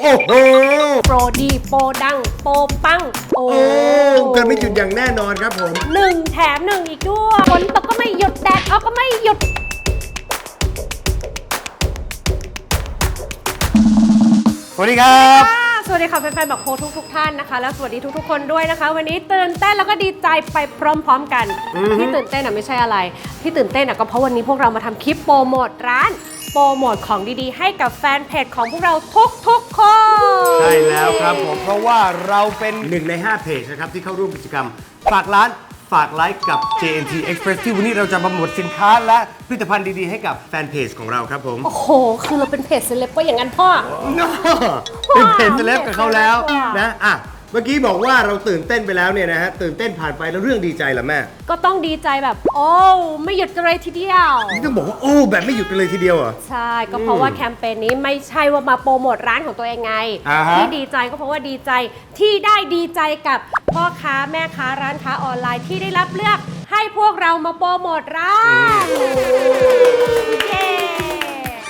โอ้โห โปรดีโปรดัง โปรปัง โอ้โอ้เกินไม่หยุดอย่างแน่นอนครับผม หนึ่งแถมหนึ่งอีกด้วยฝนตกก็ไม่หยุดแดดออกก็ไม่หยุด สวัสดีครับ ค่ะสวัสดีค่ะแฟนๆบอกโคทุกทุกๆท่านนะคะ แล้วสวัสดีทุกๆคนด้วยนะคะ วันนี้ตื่นเต้นแล้วก็ดีใจไปพร้อมๆกัน ที่ตื่นเต้นอะไม่ใช่อะไร ที่ตื่นเต้นอะก็เพราะวันนี้พวกเรามาทำคลิปโปรโมทร้าน โปรโมทของดีๆ ให้กับแฟนเพจของพวกเราทุกๆคน ใช่แล้วครับผมเพราะว่าเราเป็นหนึ่งใน 5 เพจนะครับที่เข้าร่วมกิจกรรม ฝากร้านฝากไลค์กับ JNT Express ที่วันนี้เราจะมาโปรโมทสินค้าและผลิตภัณฑ์ดีๆ ให้กับแฟนเพจของเราครับผมโอ้โห คือเราเป็นเพจเซเลบว่าอย่างนั้นพ่อ เป็นเพจเซเลบกับเขาแล้วว้าวนะอะ เมื่อกี้บอกว่าเราตื่นเต้นไปแล้วเนี่ยนะฮะตื่นเต้นผ่านไปแล้วเรื่องดีใจเหรอแม่ก็ต้องดีใจแบบ โอ้ไม่หยุดกันเลยทีเดียวที่ต้องบอกว่าโอ้แบบไม่หยุดกันเลยทีเดียวเหรอ ใช่ ก็เพราะว่าแคมเปญนี้ไม่ใช่ว่ามาโปรโมทร้านของตัวเองไง อ่าฮะ ที่ดีใจก็เพราะว่าดีใจที่ได้ดีใจกับพ่อค้าแม่ค้าร้านค้าออนไลน์ที่ได้รับเลือกให้พวกเรามาโปรโมทร้านเย้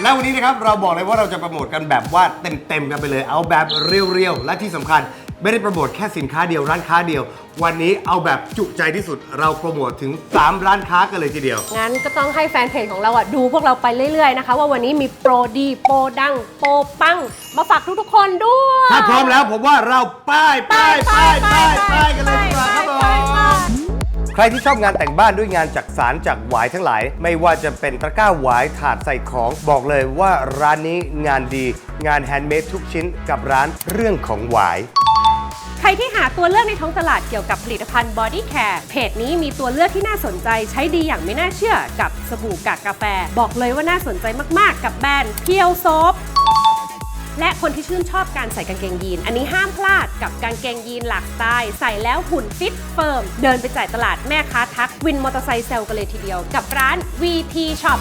แล้ววันนี้นะครับเราบอกเลยว่าเราจะโปรโมทกันแบบว่าเต็มๆกันไปเลยเอาแบบเรียวๆและที่สำคัญ ไม่ได้โปรโมทแค่สินค้าเดียวร้านค้าเดียว วันนี้เอาแบบจุใจที่สุดเราโปรโมทถึง 3 ร้านค้ากันเลยทีเดียว งั้นก็ต้องให้แฟนเพจของเราอะดูพวกเราไปเรื่อยๆนะคะ ว่าวันนี้มีโปรดีโปรดังโปรปัง มาฝากทุกๆคนด้วยถ้าพร้อมแล้วผมว่าเราป้ายป้ายป้ายป้ายป้ายกันเลยดีกว่าครับผม ใครที่ชอบงานแต่งบ้านด้วยงานจากสารจากหวายทั้งหลาย ไม่ว่าจะเป็นตะกร้าหวายถาดใส่ของ บอกเลยว่าร้านนี้งานดี งานแฮนด์เมดทุกชิ้นกับร้านเรื่องของหวาย ใครที่หาตัวเลือกในท้องตลาดเกี่ยวกับผลิตภัณฑ์ Body Care เพจนี้มีตัวเลือกที่น่าสนใจใช้ดีอย่างไม่น่าเชื่อกับสบู่กากกาแฟ บอกเลยว่าน่าสนใจมากๆ กับแบรนด์เพียวโซฟและคนที่ชื่นชอบการใส่กางเกงยีน อันนี้ห้ามพลาดกับกางเกงยีนหลากสไตล์ ใส่แล้วหุ่นฟิตเฟิร์ม เดินไปจ่ายตลาดแม่ค้าทักวินมอเตอร์ไซค์เซลกันเลยทีเดียว กับร้าน VP Shop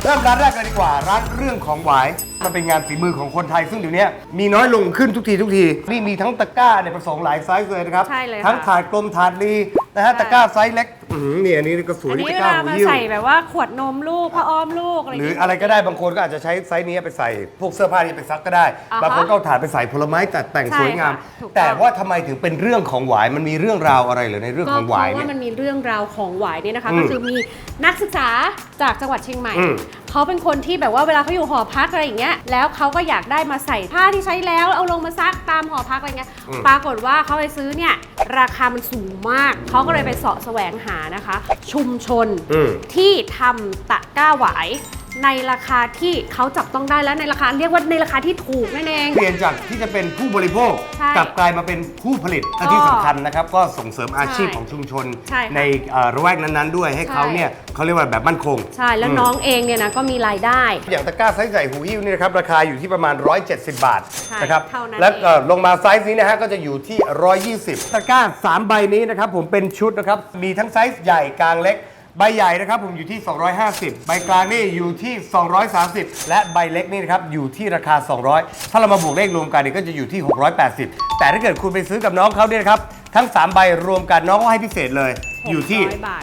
เริ่มร้านแรกกันดีกว่าร้านเรื่องของหวายมันเป็นงานฝีมือของคนไทยซึ่งเดี๋ยวนี้มีน้อยลงขึ้นทุกทีทุกทีนี่มีทั้งตะกร้าในยประสงค์หลายไซส์เลยนะครับใช่เลยค่ะทั้งถาดกลมถาดรีนะฮะใช่ ตะกร้าไซส์เล็ก อื้อหือนี่อันนี้ก็สวยอันนี่นี้ตะเวกร้าลาหูมายิ้วใส่แบบว่าขวดนมลูกผ้าอ้อมลูกอะไรหย่างรือเงี้ย อะไรก็ได้บางคนก็อาจจะใช้ไซส์นี้ไปใส่ พวกเสื้อผ้านี้ไปซักก็ได้ อ่าฮะบางคนก็เอาถาดไปใส่ผลไม้แต่แต่งใช่สวยงามค่ะถูกต้อง แต่ว่าทำไมถึงเป็นเรื่องของหวายมันมีเรื่องราวอะไรเหรือในเรื่องก็ของเพหวายราะเนี่ว่าย มันมีเรื่องราวของหวายเนี่ยนะคะ อืมก็คือมีนักศึกษาจากจังหวัดเชียงใหม่ อืม เขาเป็นคนที่แบบว่าเวลาเขาอยู่หอพักอะไรอย่างเงี้ย แล้วเขาก็อยากได้มาใส่ผ้าที่ใช้แล้วเอาลงมาซักตามหอพักอะไรเงี้ยปรากฏว่าเขาไปซื้อเนี่ยราคามันสูงมาก เขาก็เลยไปเสาะแสวงหานะคะ ชุมชน อืม ที่ทำตะกร้าหวาย ในราคาที่เขาจับต้องได้แล้วในราคาเรียกว่าในราคาที่ถูกนั่นเอง เปลี่ยนจากที่จะเป็นผู้บริโภคใช่กลับกลายมาเป็นผู้ผลิตและที่สำคัญนะครับ ก็ส่งเสริมอาชีพของชุมชนใช่ค่ะในเอ่อระแวกนั้นๆ ด้วยให้เขาเนี่ยเขาเรียกว่าแบบมั่นคงใช่แล้วมน้องเองเนี่ยนะก็มีรายได้ อย่างตะกร้าไซส์ใหญ่หูหิ้วนี่นะครับราคาอยู่ที่ประมาณ 170 บาทใช่นะครับเท่านั้นแล้วเองเอ่อลงมาไซส์นี้นะฮะก็จะอยู่ที่ 120 ตะกร้า 3 ใบนี้นะครับผมเป็นชุดนะครับมีทั้งไซส์ใหญ่กลางเล็ก ใบใหญ่นะครับผมอยู่ที่ 250 ใบกลางนี่อยู่ที่ 230 และใบเล็กนี่นะครับอยู่ที่ราคา 200 ถ้าเรามาบวกเลขรวมกันเนี่ยก็จะอยู่ที่ 680 แต่ถ้าเกิดคุณไปซื้อกับน้องเขาเนี่ยนะครับทั้ง 3 ใบรวมกันน้องก็ให้พิเศษเลย อยู่ที่ 600 บาท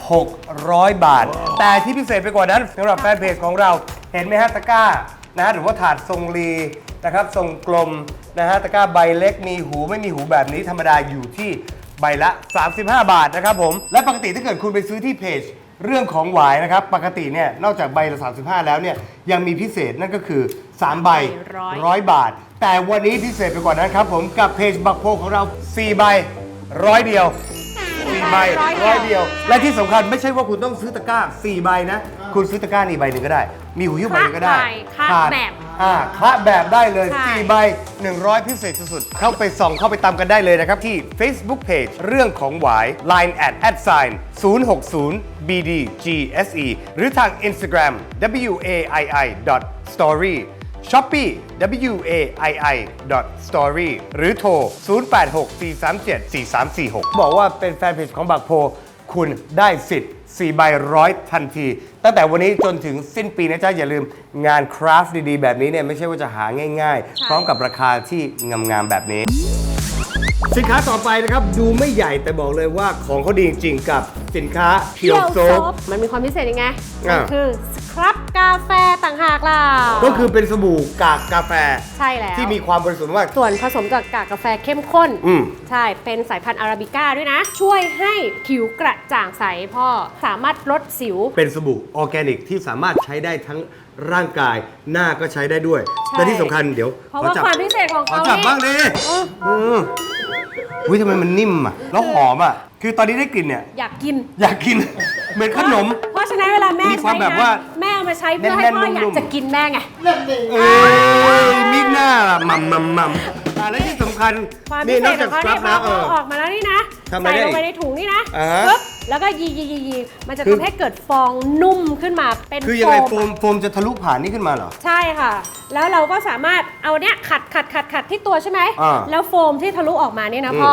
600บาทแต่ที่พิเศษไปกว่านั้นสำหรับแฟนเพจของเราเห็นไหมฮะตะกร้านะฮะหรือว่าถาดทรงรีนะครับทรงกลมนะฮะตะกร้าใบเล็กมีหูไม่มีหูแบบนี้ธรรมดาอยู่ที่ใบละ 35 บาทนะครับผม และปกติถ้าเกิดคุณไปซื้อที่เพจ เรื่องของหวายนะครับ ปกติเนี่ยนอกจากใบละ 35 แล้วเนี่ยยังมีพิเศษนั่นก็คือ 3 ใบร้อยร้อยบาท แต่วันนี้พิเศษไปกว่านั้นครับผมกับเพจบักโพของเรา 4 ใบร้อยเดียวสี่ ใบร้อยเดียวร้อยเดียว และที่สำคัญไม่ใช่ว่าคุณต้องซื้อตะกร้าสี่ใบนะ คุณซื้อตะกร้านี่ใบหนึ่งก็ได้ มีหูหิ้วใบหนึ่งก็ได้คละขาดแบบ อ่าคละแบบได้เลยใช่สี่ใบ 100 พิเศษสุดๆเข้าไปส่องเข้าไปตามกันได้เลยนะครับ ที่ Facebook Page เรื่องของหวาย Line at at sign 060 bdgse หรือทาง Instagram waii dot story Shopee waii story หรือโทร 0864374346 บอกว่าเป็นแฟนเพจของบักโพ คุณได้สิทธิ์4ใบร้อยทันที ตั้งแต่วันนี้จนถึงสิ้นปีนะจ๊ะ อย่าลืมงานคราฟต์ดีๆ แบบนี้เนี่ย ไม่ใช่ว่าจะหาง่ายๆ พร้อมกับราคาที่งามๆแบบนี้ สินค้าต่อไปนะครับ ดูไม่ใหญ่แต่บอกเลยว่าของเขาดีจริงๆกับสินค้าเพียวโซฟมันมีความพิเศษยังไง อ่ามันคือส ครับกาแฟต่างหากล่ะก็คือเป็นสบู่กากกาแฟ ใช่แล้วที่มีความบริสุทธิ์มาก ส่วนผสมจากกากกาแฟเข้มข้น อืม ใช่ เป็นสายพันธุ์อาราบิก้าด้วยนะ ช่วยให้ผิวกระจ่างใสพ่อ สามารถลดสิว เป็นสบู่ออร์แกนิกที่สามารถใช้ได้ทั้งร่างกายหน้าก็ใช้ได้ด้วยใช่และที่สำคัญเดี๋ยวเพราะขอว่าจับความพิเศษของขอเขาจับนี่บ้างดิเออ อืมอุ้ยทำไมมันนิ่มอะ แล้วหอมอะ คือตอนนี้ได้กลิ่นเนี่ย อยากกิน อยากกิน เหมือนขนม เพราะฉะนั้นเวลาแม่มีความใช้แบบนะว่าแม่เอามาใช้เพื่อให้แน่นๆพ่ออยานุ่กมๆ จะกินแม่ไงเอ้ยมิกหน้ามัมมัมมัมอ่าและที่สำคัญความพินี่เศนอกษขจาอกงเขาสครัเนี่บยพแล้วเอออเอาออกมาแล้วนี่นะทำอะไรใส่ได้ลงไปอีกในถุงนี่นะอ่าฮะปึ๊บแล้วก็ยียียียีมันจะคือ ทำให้เกิดฟองนุ่มขึ้นมาเป็นคือยังไงโฟโฟมมโฟมจะทะลุผ่านนี่ขึ้นมาเหรอ ใช่ค่ะ แล้วเราก็สามารถเอาเนี้ยขัดขัดขัดขัดที่ตัวใช่ไหมอ่าแล้วโฟมที่ทะลุออกมาเนี่ยนะอืมพ่อ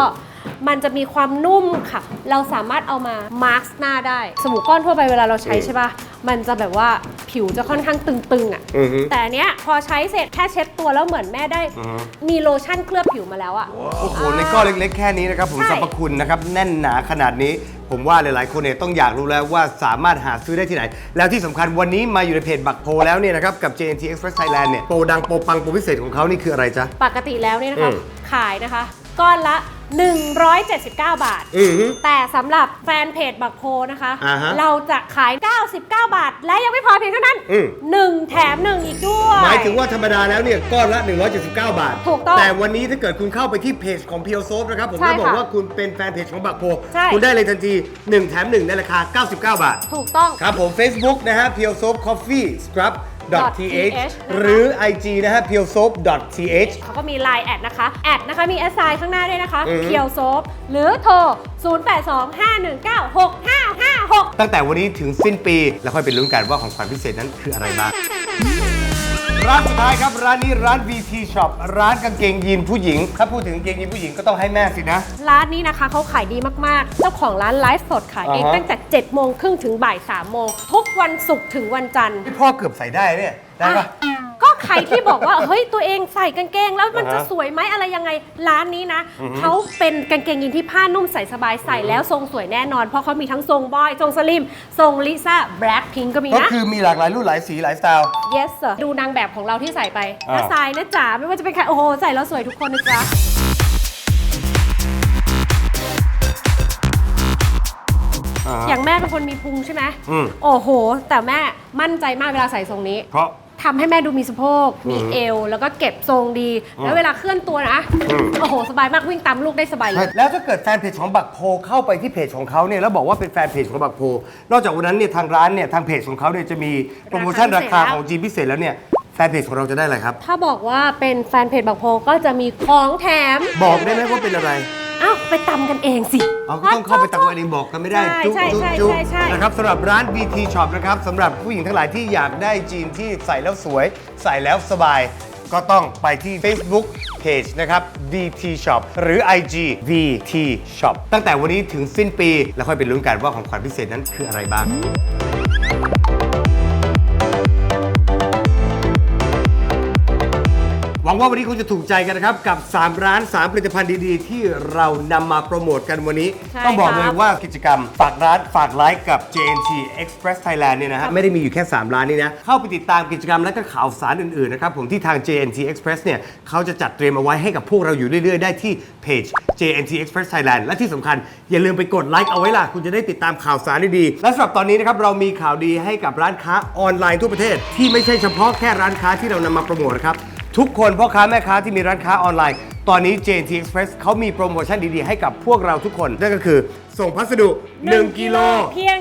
มันจะมีความนุ่มค่ะ เราสามารถเอามามาร์กหน้าได้ สบู่ก้อนทั่วไปเวลาเราใช้ใช่ป่ะมันจะแบบว่าผิวจะค่อนข้างตึงๆอะ อือฮึ แต่อันเนี้ยพอใช้เสร็จแค่เช็ดตัวแล้วเหมือนแม่ได้ อือฮึมีโลชั่นเคลือบผิวมาแล้วอะ โอ้โหในก้อนเล็กๆ แค่นี้นะครับผมใช่ สรรพคุณนะครับแน่นหนาขนาดนี้ ผมว่าหลายๆ คนเนี่ยต้องอยากรู้แล้วว่าสามารถหาซื้อได้ที่ไหน แล้วที่สำคัญวันนี้มาอยู่ในเพจบักโพแล้วเนี่ยนะครับ กับ JNT Express Thailand เนี่ยโปรดังโปรปังโปรพิเศษของเขานี่คืออะไรจ๊ะ ปกติแล้วเนี่ยนะคะอืม ขายนะคะ ก้อนละ 179 บาท อือฮึ แต่สำหรับแฟนเพจบักโพนะคะ อ่าฮะเราจะขาย 99 บาท และยังไม่พอเพียงเท่านั้นอืม1แถม1อีกด้วย หมายถึงว่าธรรมดาแล้วเนี่ยก้อนละ 179 บาท ถูกต้องแต่วันนี้ถ้าเกิดคุณเข้าไปที่เพจของ p พียวโซฟนะครับ ผมใช่จะบอกค่ะว่าคุณเป็นแฟนเพจของบักโพ ใช่ คุณได้เลยทันที 1 แถม 1 ในราคา 99 บาท ถูกต้อง ครับผม Facebook นะฮะ p e e l Soap Coffee Scrub .th .th หรือ IG นะฮะ p e e l Soap .th เขาก็มี Line แอดนะคะแอดนะคะมี s อ i ข้างหน้าด้วยนะคะอือฮึเพียวโซฟหรือโทร 0825196556 ตั้งแต่วันนี้ถึงสิ้นปี แล้วค่อยไปลุ้นกันว่าของขวัญพิเศษนั้นคืออะไรบ้าง ร้านสุดท้ายครับร้านนี้ร้าน VT Shop ร้านกางเกงยีนผู้หญิง ถ้าพูดถึงกางเกงยีนผู้หญิงก็ต้องให้แม่สินะ ร้านนี้นะคะเขาขายดีมาก ๆ เจ้าของร้านไลฟ์สดขายเองอ่าฮะ ตั้งแต่7โมงครึ่งถึงบ่าย3โมงทุกวันศุกร์ถึงวันจันทร์นี่พ่อเกือบใส่ได้เนี่ยได้ปะอะก็ ใครที่บอกว่า เฮ้ยตัวเองใส่กางเกง แล้วมันจะอ่าฮะสวยไหมอะไรยังไงร้านนี้นะเขาเป็นกางเกงยีนที่ผ้านุ่มใส่สบายใส่แล้วทรงสวยแน่นอน เพราะเขามีทั้งทรงบอย ทรงสลิม ทรงลิซ่าแบล็คพิงก็มีก็นะ คือมีหลากหลายรุ่นหลายสีหลายสไตล์ yes sir ดูนางแบบของเราที่ใส่ไปอ่า น้าทรายนะจ๋าไม่ว่าจะเป็นใคร โอ้โห ใส่แล้วสวยทุกคนนะจ๊ะ อ่าฮะ อย่างแม่เป็นคนมีพุงใช่ไหมอืม โอ้โห แต่แม่มั่นใจมากเวลาใส่ทรงนี้ เพราะ ทำให้แม่ดูมีสะโพก มีเอว แล้วก็เก็บทรงดี แล้วเวลาเคลื่อนตัวนะอืมโอ้โห สบายมากวิ่งตามลูกได้สบายเลย แล้วถ้าเกิดแฟนเพจของบักโพเข้าไปที่เพจของเขาเนี่ยแล้วบอกว่าเป็นแฟนเพจของบักโพ นอกจากวันนั้นเนี่ยทางร้านเนี่ยทางเพจของเขาเนี่ยจะมีโปรโมชั่นราคาของจีนพิเศษแล้วเนี่ยแฟนเพจของเราจะได้อะไรครับ ถ้าบอกว่าเป็นแฟนเพจบักโพก็จะมีของแถม บอกได้ไหมว่าเป็นอะไร อ้าวไปตำกันเองสิเอาก็ต้องเข้าไปตักวันเอง บอกกันไม่ได้ ใช่จุ๊ใช่จุ๊ใช่จุ๊ใช่ใช่ นะครับสำหรับร้าน BT Shop นะครับสำหรับผู้หญิงทั้งหลายที่อยากได้จีนที่ใส่แล้วสวย ใส่แล้วสบาย ก็ต้องไปที่ Facebook Page นะครับ VT Shop หรือ IG VT Shop ตั้งแต่วันนี้ถึงสิ้นปี แล้วค่อยไปลุ้นกันว่าของขวัญพิเศษนั้นคืออะไรบ้าง หวังว่าวันนี้คงจะถูกใจกันนะครับ กับ 3 ร้าน 3 ผลิตภัณฑ์ดีๆ ที่เรานำมาโปรโมทกันวันนี้ ใช่ต้องบอกครับเลยว่ากิจกรรมฝากร้านฝากไลค์กับ JNT Express Thailand เนี่ยนะฮะไม่ได้มีอยู่แค่ 3 ร้านนี้นะ เข้าไปติดตามกิจกรรมและก็ข่าวสารอื่นๆนะครับผมที่ทาง JNT Express เนี่ยเขาจะจัดเตรียมเอาไว้ให้กับพวกเราอยู่เรื่อยๆ ได้ที่เพจ JNT Express Thailand และที่สำคัญอย่าลืมไปกดไลค์เอาไว้ล่ะคุณจะได้ติดตามข่าวสารดีๆและสำหรับตอนนี้นะครับเรามีข่าวดีให้กับร้านค้าออนไลน์ทั่วประเทศ ที่ไม่ใช่เฉพาะแค่ร้านค้าที่เรานำมาโปรโมทนะครับ ทุกคนพ่อค้าแม่ค้าที่มีร้านค้าออนไลน์ ตอนนี้ JNT Express เขามีโปรโมชั่นดีๆ ให้กับพวกเราทุกคน นั่นก็คือส่งพัสดุ 1 กิโล เพียง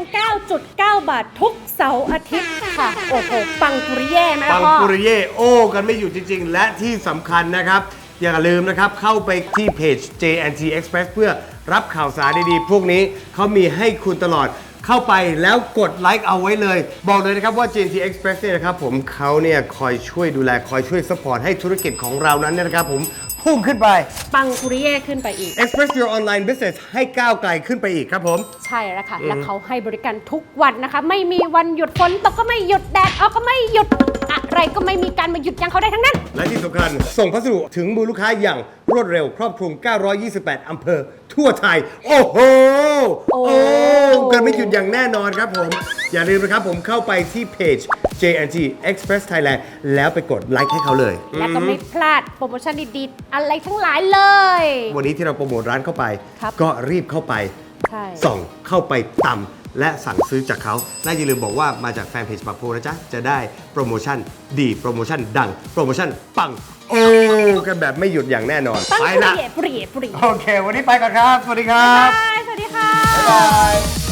9.9 บาททุกเสาร์อาทิตย์ค่ะ โอ้โห ปังปุริเย่ไหมปัล่ะงพ่อ ปุริเย่โอ้กันไม่อยู่จริง ๆ และที่สำคัญนะครับ อย่าลืมนะครับ เข้าไปที่เพจ JNT Express เพื่อรับข่าวสารดีๆ พวกนี้เขามีให้คุณตลอด เข้าไปแล้วกดไลค์เอาไว้เลย บอกเลยนะครับว่า JNT Express เนี่ยนะครับผมเขาเนี่ยคอยช่วยดูแลคอยช่วยสปอร์ตให้ธุรกิจของเรานั้นเนี่ยนะครับผมพุ่งขึ้นไป ปังปุริเย่ขึ้นไปอีก Express Your Online Business ให้ก้าวไกลขึ้นไปอีกครับผม ใช่แล้วค่ะ และเขาให้บริการทุกวันนะคะ ไม่มีวันหยุดฝนตกก็ไม่หยุดแดดออกก็ไม่หยุด อะไรก็ไม่มีการมาหยุดยั้งเขาได้ทั้งนั้น และที่สำคัญ ส่งพัสดุถึงมือลูกค้าอย่างรวดเร็วครอบคลุม 928 อำเภอ ทั่วไทย โอ้โห โอ้โอ้ กันไม่หยุดอย่างแน่นอนครับผม อย่าลืมนะครับผมเข้าไปที่เพจ JNT Express Thailand แล้วไปกดไลค์ให้เขาเลย และก็ไม่พลาดโปรโมชั่นดีๆ อะไรทั้งหลายเลย วันนี้ที่เราโปรโมทร้านเข้าไป ครับ ก็รีบเข้าไป ใช่ ส่องเข้าไปตำ และสั่งซื้อจากเขาและอย่าลืมบอกว่ามาจากแฟนเพจปากโพนะจ๊ะ จะได้โปรโมชั่นดีโปรโมชั่นดัง โปรโมชั่นปัง โอ้กันแบบไม่หยุดอย่างแน่นอนตั้งไปเปละ รียเปรียเปรียโอเค วันนี้ไปก่อนครับ สวัสดีครับ บาย สวัสดีค่ะ บ๊ายบาย